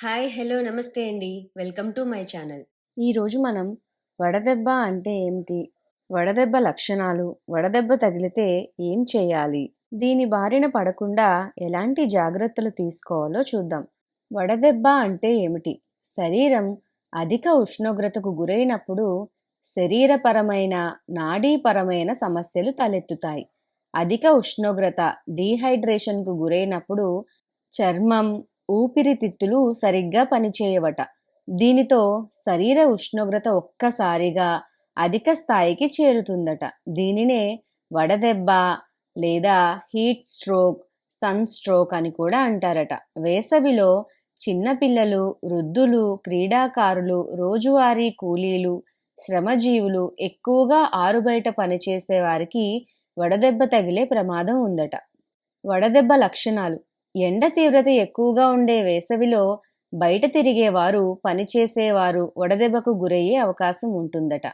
Hi hello నమస్తే అండి. Welcome to my channel. ఈరోజు మనం వడదెబ్బ అంటే ఏమిటి? వడదెబ్బ లక్షణాలు వడదెబ్బ తగిలితే ఏం చేయాలి? దీని బారిన పడకుండా ఎలాంటి జాగ్రత్తలు తీసుకోవాలో చూద్దాం. వడదెబ్బ అంటే ఏమిటి? శరీరం అధిక ఉష్ణోగ్రతకు గురైనప్పుడు శరీరపరమైన నాడీపరమైన సమస్యలు తలెత్తుతాయి. అధిక ఉష్ణోగ్రత డీహైడ్రేషన్కు గురైనప్పుడు చర్మం ఊపిరితిత్తులు సరిగ్గా పనిచేయవట. దీనితో శరీర ఉష్ణోగ్రత ఒక్కసారిగా అధిక స్థాయికి చేరుతుందట. దీనినే వడదెబ్బ లేదా హీట్ స్ట్రోక్ సన్ స్ట్రోక్ అని కూడా అంటారట. వేసవిలో చిన్నపిల్లలు వృద్ధులు క్రీడాకారులు రోజువారీ కూలీలు శ్రమజీవులు ఎక్కువగా ఆరుబయట పనిచేసే వారికి వడదెబ్బ తగిలే ప్రమాదం ఉందట. వడదెబ్బ లక్షణాలు. ఎండ తీవ్రత ఎక్కువగా ఉండే వేసవిలో బయట తిరిగేవారు పనిచేసేవారు వడదెబ్బకు గురయ్యే అవకాశం ఉంటుందట.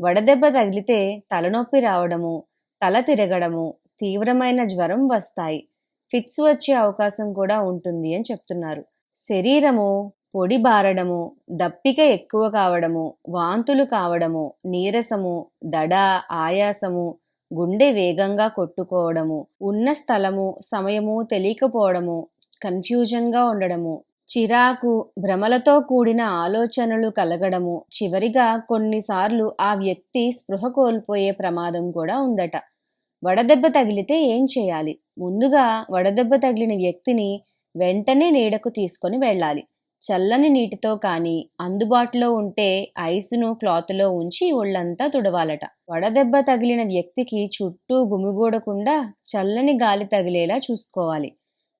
వడదెబ్బ తగిలితే తలనొప్పి రావడము తల తిరగడము తీవ్రమైన జ్వరం వస్తాయి. ఫిట్స్ వచ్చే అవకాశం కూడా ఉంటుంది అని చెప్తున్నారు. శరీరము పొడి బారడము దప్పిక ఎక్కువ కావడము వాంతులు కావడము నీరసము దడ ఆయాసము గుండె వేగంగా కొట్టుకోవడము ఉన్న స్థలము సమయము తెలియకపోవడము కన్ఫ్యూజన్గా ఉండడము చిరాకు భ్రమలతో కూడిన ఆలోచనలు కలగడము చివరిగా కొన్నిసార్లు ఆ వ్యక్తి స్పృహ కోల్పోయే ప్రమాదం కూడా ఉందట. వడదెబ్బ తగిలితే ఏం చేయాలి? ముందుగా వడదెబ్బ తగిలిన వ్యక్తిని వెంటనే నీడకు తీసుకొని వెళ్ళాలి. చల్లని నీటితో కానీ అందుబాటులో ఉంటే ఐసును క్లాత్లో ఉంచి ఒళ్ళంతా తుడవాలట. వడదెబ్బ తగిలిన వ్యక్తికి చుట్టూ గుమిగూడకుండా చల్లని గాలి తగిలేలా చూసుకోవాలి.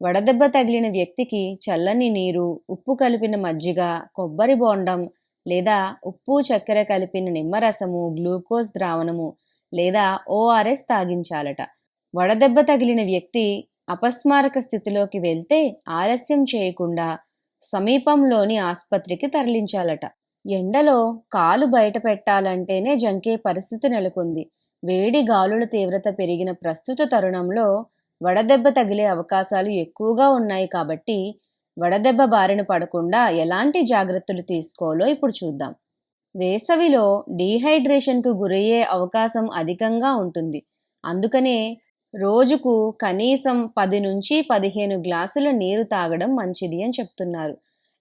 వడదెబ్బ తగిలిన వ్యక్తికి చల్లని నీరు ఉప్పు కలిపిన మజ్జిగ కొబ్బరి బోండం లేదా ఉప్పు చక్కెర కలిపిన నిమ్మరసము గ్లూకోజ్ ద్రావణము లేదా ఓఆర్ఎస్ తాగించాలట. వడదెబ్బ తగిలిన వ్యక్తి అపస్మారక స్థితిలోకి వెళ్తే ఆలస్యం చేయకుండా సమీపంలోని ఆసుపత్రికి తరలించాలట. ఎండలో కాలు బయట పెట్టాలంటేనే జంకే పరిస్థితి నెలకొంది. వేడి గాలుల తీవ్రత పెరిగిన ప్రస్తుత తరుణంలో వడదెబ్బ తగిలే అవకాశాలు ఎక్కువగా ఉన్నాయి కాబట్టి వడదెబ్బ బారిన పడకుండా ఎలాంటి జాగ్రత్తలు తీసుకోవాలో ఇప్పుడు చూద్దాం. వేసవిలో డీహైడ్రేషన్కు గురయ్యే అవకాశం అధికంగా ఉంటుంది. అందుకనే రోజుకు కనీసం పది నుంచి పదిహేను గ్లాసుల నీరు తాగడం మంచిది అని చెప్తున్నారు.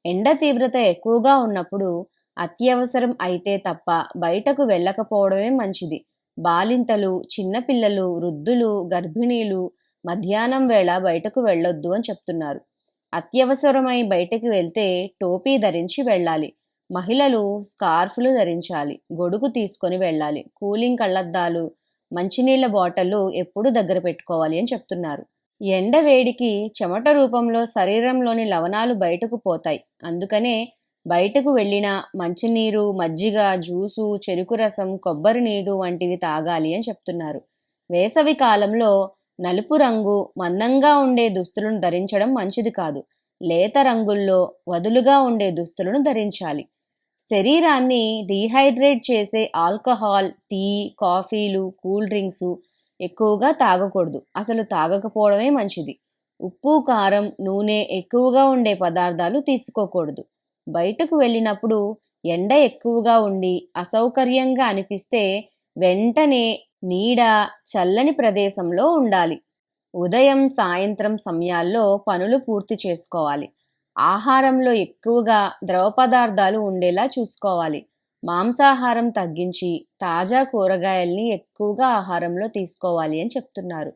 ఎండ తీవ్రత ఎక్కువగా ఉన్నప్పుడు అత్యవసరం అయితే తప్ప బయటకు వెళ్ళకపోవడమే మంచిది. బాలింతలు చిన్నపిల్లలు వృద్ధులు గర్భిణీలు మధ్యాహ్నం వేళ బయటకు వెళ్ళొద్దు అని చెప్తున్నారు. అత్యవసరమై బయటకు వెళ్తే టోపీ ధరించి వెళ్ళాలి. మహిళలు స్కార్ఫ్లు ధరించాలి. గొడుగు తీసుకొని వెళ్ళాలి. కూలింగ్ కళ్ళద్దాలు మంచినీళ్ళ బాటలు ఎప్పుడూ దగ్గర పెట్టుకోవాలి అని చెప్తున్నారు. ఎండ వేడికి చెమట రూపంలో శరీరంలోని లవణాలు బయటకు పోతాయి. అందుకనే బయటకు వెళ్ళిన మంచినీరు మజ్జిగ జ్యూసు చెరుకు రసం కొబ్బరి నీరు వంటివి తాగాలి అని చెప్తున్నారు. వేసవి కాలంలో నలుపు రంగు మందంగా ఉండే దుస్తులను ధరించడం మంచిది కాదు. లేత రంగుల్లో వదులుగా ఉండే దుస్తులను ధరించాలి. శరీరాన్ని డీహైడ్రేట్ చేసే ఆల్కహాల్ టీ కాఫీలు కూల్ డ్రింక్స్ ఎక్కువగా తాగకూడదు. అసలు తాగకపోవడమే మంచిది. ఉప్పు కారం నూనె ఎక్కువగా ఉండే పదార్థాలు తీసుకోకూడదు. బయటకు వెళ్ళినప్పుడు ఎండ ఎక్కువగా ఉండి అసౌకర్యంగా అనిపిస్తే వెంటనే నీడ చల్లని ప్రదేశంలో ఉండాలి. ఉదయం సాయంత్రం సమయాల్లో పనులు పూర్తి చేసుకోవాలి. ఆహారంలో ఎక్కువగా ద్రవ పదార్థాలు ఉండేలా చూసుకోవాలి. మాంసాహారం తగ్గించి తాజా కూరగాయల్ని ఎక్కువగా ఆహారంలో తీసుకోవాలి అని చెప్తున్నారు.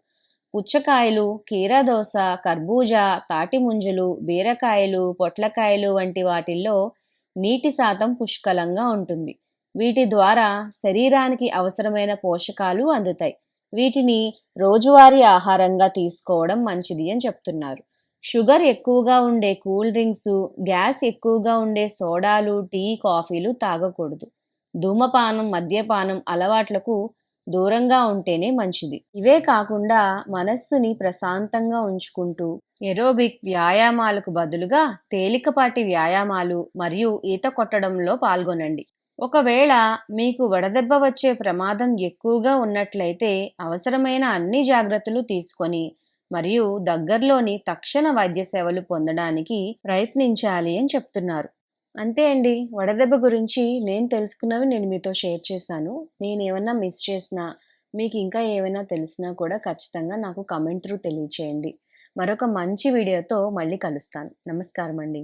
పుచ్చకాయలు కీరదోస కర్బూజా తాటిముంజలు బీరకాయలు పొట్లకాయలు వంటి వాటిల్లో నీటి శాతం పుష్కలంగా ఉంటుంది. వీటి ద్వారా శరీరానికి అవసరమైన పోషకాలు అందుతాయి. వీటిని రోజువారీ ఆహారంగా తీసుకోవడం మంచిది అని చెప్తున్నారు. షుగర్ ఎక్కువగా ఉండే కూల్ డ్రింక్స్ గ్యాస్ ఎక్కువగా ఉండే సోడాలు టీ కాఫీలు తాగకూడదు. ధూమపానం మద్యపానం అలవాట్లకు దూరంగా ఉంటేనే మంచిది. ఇవే కాకుండా మనస్సుని ప్రశాంతంగా ఉంచుకుంటూ ఎరోబిక్ వ్యాయామాలకు బదులుగా తేలికపాటి వ్యాయామాలు మరియు ఈత కొట్టడంలో పాల్గొనండి. ఒకవేళ మీకు వడదెబ్బ వచ్చే ప్రమాదం ఎక్కువగా ఉన్నట్లయితే అవసరమైన అన్ని జాగ్రత్తలు తీసుకొని మరియు దగ్గరలోని తక్షణ వైద్య సేవలు పొందడానికి ప్రయత్నించాలి అని చెప్తున్నారు. అంతే అండి. వడదెబ్బ గురించి నేను తెలుసుకున్నవి నేను మీతో షేర్ చేశాను. నేను ఏమన్నా మిస్ చేసినా మీకు ఇంకా ఏమైనా తెలిసినా కూడా ఖచ్చితంగా నాకు కమెంట్ త్రూ తెలియచేయండి. మరొక మంచి వీడియోతో మళ్ళీ కలుస్తాను. నమస్కారం అండి